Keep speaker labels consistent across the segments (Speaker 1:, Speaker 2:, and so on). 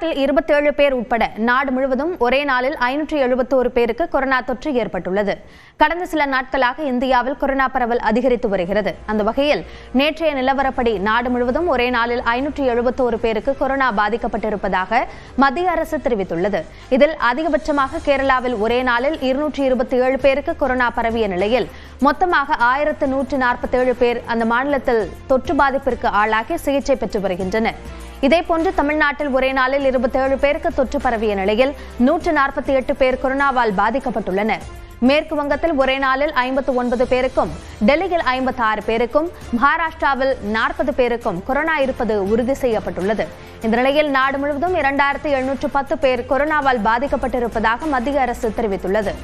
Speaker 1: தமிழ்நாட்டில் இருபத்தி ஏழு பேர் உட்பட நாடு முழுவதும் ஒரே நாளில் ஐநூற்றி எழுபத்தோரு பேருக்கு கொரோனா தொற்று ஏற்பட்டுள்ளது. கடந்த சில நாட்களாக இந்தியாவில் கொரோனா பரவல் அதிகரித்து வருகிறது. அந்த வகையில் நேற்றைய நிலவரப்படி நாடு முழுவதும் ஒரே நாளில் ஐநூற்றி எழுபத்தோரு பேருக்கு கொரோனா பாதிக்கப்பட்டிருப்பதாக மத்திய அரசு தெரிவித்துள்ளது. இதில் அதிகபட்சமாக கேரளாவில் ஒரே நாளில் இருநூற்றி இருபத்தி ஏழு பேருக்கு கொரோனா பரவிய நிலையில் மொத்தமாக ஆயிரத்து நூற்று நாற்பத்தேழு பேர் அந்த மாநிலத்தில் தொற்று பாதிப்பிற்கு ஆளாகி சிகிச்சை பெற்று வருகின்றனர். இதேபோன்று தமிழ்நாட்டில் ஒரே நாளில் இருபத்தேழு பேருக்கு தொற்று பரவிய நிலையில் நூற்று நாற்பத்தி எட்டு பேர் கொரோனாவால் பாதிக்கப்பட்டுள்ளனர். மேற்கு வங்கத்தில் ஒரே நாளில் ஐம்பத்து ஒன்பது பேருக்கும் டெல்லியில் ஐம்பத்தி ஆறு பேருக்கும் மகாராஷ்டிராவில் நாற்பது பேருக்கும் கொரோனா இருப்பது உறுதி செய்யப்பட்டுள்ளது. இந்த நிலையில் நாடு முழுவதும் இரண்டாயிரத்து எழுநூற்று பத்து பேர் கொரோனாவால் பாதிக்கப்பட்டிருப்பதாக மத்திய அரசு தெரிவித்துள்ளது.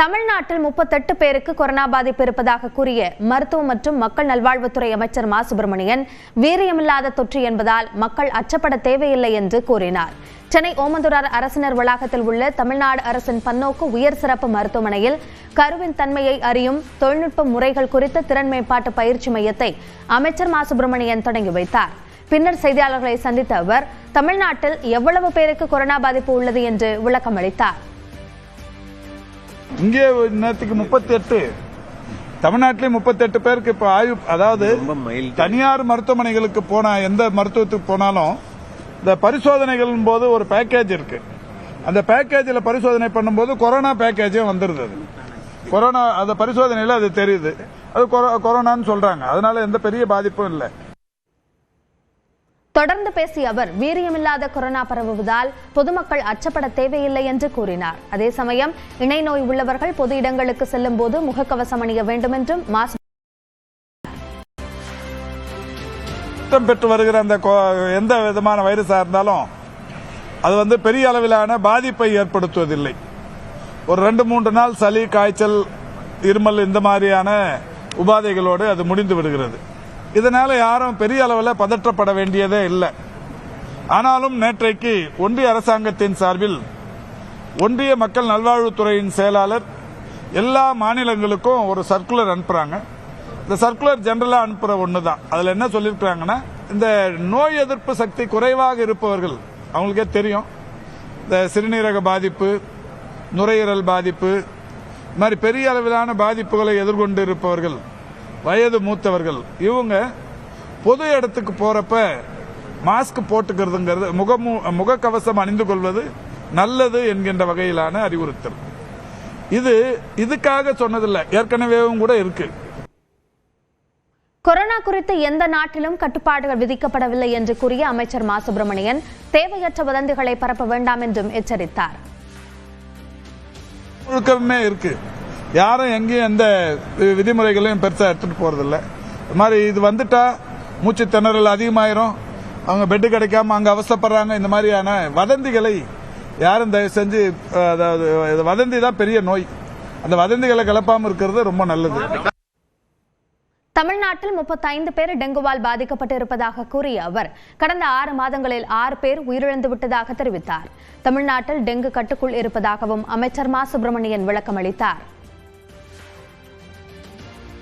Speaker 1: தமிழ்நாட்டில் முப்பத்தெட்டு பேருக்கு கொரோனா பாதிப்பு இருப்பதாக கூறிய மருத்துவ மற்றும் மக்கள் நல்வாழ்வுத்துறை அமைச்சர் மா. சுப்பிரமணியன் வீரியமில்லாத தொற்று என்பதால் மக்கள் அச்சப்பட தேவையில்லை என்று கூறினார். சென்னை ஓமந்தூரார் அரசினர் வளாகத்தில் உள்ள தமிழ்நாடு அரசின் பன்னோக்கு உயர் சிறப்பு மருத்துவமனையில் கருவின் தன்மையை அறியும் தொழில்நுட்ப முறைகள் குறித்த திறன் மேம்பாட்டு பயிற்சி மையத்தை அமைச்சர் மா. சுப்பிரமணியன் தொடங்கி வைத்தார். பின்னர் செய்தியாளர்களை சந்தித்த அவர் தமிழ்நாட்டில் எவ்வளவு பேருக்கு கொரோனா பாதிப்பு உள்ளது என்று விளக்கம் அளித்தார்
Speaker 2: இங்கே நேற்றுக்கு முப்பத்தி எட்டு தமிழ்நாட்டிலே முப்பத்தி எட்டு பேருக்கு இப்போ ஆய்வு அதாவது தனியார் மருத்துவமனைகளுக்கு போன எந்த மருத்துவத்துக்கு போனாலும் இந்த பரிசோதனைகளின் போது ஒரு பேக்கேஜ் இருக்கு. அந்த பேக்கேஜில் பரிசோதனை பண்ணும்போது கொரோனா பேக்கேஜும் வந்துருது அது. கொரோனா அந்த பரிசோதனையில் அது தெரியுது. அது கொரோ- கொரோனான்னு சொல்றாங்க. அதனால எந்த பெரிய பாதிப்பும் இல்லை.
Speaker 1: தொடர்ந்து பேசிய அவர் வீரியமில்லாத கொரோனா பரவுவதால் பொதுமக்கள் அச்சப்பட தேவையில்லை என்று கூறினார். அதே சமயம் இணை நோய் உள்ளவர்கள் பொது இடங்களுக்கு செல்லும் போது முகக்கவசம் அணிய வேண்டும் என்றும் மாசு
Speaker 2: பெற்று வருகிற அந்த எந்த விதமான வைரஸா இருந்தாலும் அது வந்து பெரிய அளவிலான பாதிப்பை ஏற்படுத்துவதில்லை. ஒரு ரெண்டு மூன்று நாள் சளி காய்ச்சல் இருமல் இந்த மாதிரியான உபாதைகளோடு அது முடிந்து விடுகிறது. இதனால யாரும் பெரிய அளவில் பதற்றப்பட வேண்டியதே இல்லை. ஆனாலும் நேற்றைக்கு ஒன்றிய அரசாங்கத்தின் சார்பில் ஒன்றிய மக்கள் நல்வாழ்வுத்துறையின் செயலாளர் எல்லா மாநிலங்களுக்கும் ஒரு சர்க்குலர் அனுப்புறாங்க. இந்த சர்க்குலர் ஜெனரலா அனுப்புற ஒன்று தான் அதில் என்ன சொல்லியிருக்கிறாங்கன்னா இந்த நோய் எதிர்ப்பு சக்தி குறைவாக இருப்பவர்கள் அவங்களுக்கே தெரியும். இந்த சிறுநீரக பாதிப்பு நுரையீரல் பாதிப்பு இந்த மாதிரி பெரிய அளவிலான பாதிப்புகளை எதிர்கொண்டு இருப்பவர்கள் வயது மூத்தவர்கள். இவங்க பொது இடத்துக்கு போறப்ப மாஸ்க் போட்டுக்கிறதுங்கிறது முகமு முகக்கவசம் அணிந்து கொள்வது நல்லது என்கின்ற வகையிலான அறிவுறுத்தல். இது இதுக்காக சொன்னதில்லை. ஏற்கனவேவும் கூட இருக்கு.
Speaker 1: கொரோனா குறித்து எந்த நாட்டிலும் கட்டுப்பாடுகள் விதிக்கப்படவில்லை என்று கூறிய அமைச்சர் மா. சுப்பிரமணியன் தேவையற்ற வதந்திகளை பரப்ப வேண்டாம் என்றும் எச்சரித்தார்.
Speaker 2: ஒழுக்கமே இருக்கு. யாரும் எங்கேயும் எந்த வி- விதிமுறைகளையும் பெருசாக எடுத்துகிட்டு போகிறதில்ல இது மாதிரி இது வந்துட்டால் மூச்சு திணறல் அதிகமாயிரும். அவங்க பெட்டு கிடைக்காம அங்கே அவசப்படுறாங்க இந்த மாதிரியான வதந்திகளை யாரும் தயவு செஞ்சு அதாவது வதந்தி தான் பெரிய நோய். அந்த வதந்திகளை கலப்பாமல் இருக்கிறது ரொம்ப நல்லது.
Speaker 1: தமிழ்நாட்டில் முப்பத்தைந்து பேர் டெங்குவால் பாதிக்கப்பட்டு இருப்பதாக கூறிய அவர் கடந்த ஆறு மாதங்களில் ஆறு பேர் உயிரிழந்து விட்டதாக தெரிவித்தார். தமிழ்நாட்டில் டெங்கு கட்டுக்குள் இருப்பதாகவும் அமைச்சர் மா. சுப்பிரமணியன் விளக்கம் அளித்தார்